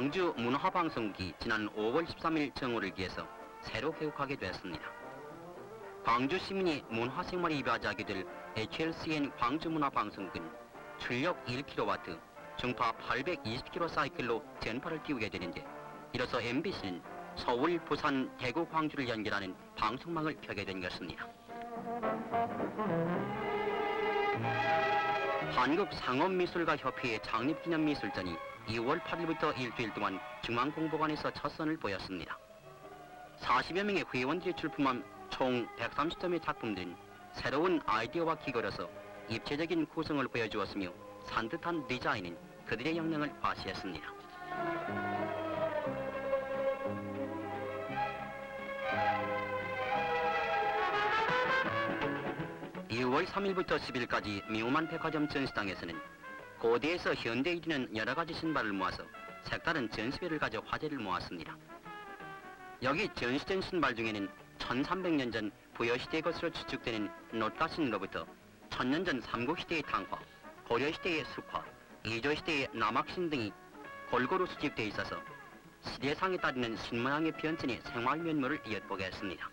광주 문화방송국이 지난 5월 13일 정오를 기해서 새로 개국하게 되었습니다. 광주 시민이 문화생활에 입야하게 될 HLCN 광주문화방송국은 출력 1kW, 중파 820km 사이클로 전파를 띄우게 되는데 이로써 MBC는 서울, 부산, 대구, 광주를 연결하는 방송망을 펴게 된 것입니다. 한국 상업미술가 협회의 창립기념미술전이 2월 8일부터 일주일 동안 중앙공보관에서 첫 선을 보였습니다. 40여 명의 회원들이 출품한 총 130점의 작품들은 새로운 아이디어와 기거려서 입체적인 구성을 보여주었으며 산뜻한 디자인은 그들의 역량을 과시했습니다. 2월 3일부터 10일까지 미우만 백화점 전시장에서는 고대에서 현대에 이르는 여러 가지 신발을 모아서 색다른 전시회를 가져 화제를 모았습니다. 여기 전시된 신발 중에는 1300년 전 부여시대 것으로 추측되는 놋가신으로부터 1000년 전 삼국시대의 당화, 고려시대의 숙화, 이조시대의 남학신 등이 골고루 수집되어 있어서 시대상에 따르는 신모양의 변천의 생활 면모를 엿보게 했습니다.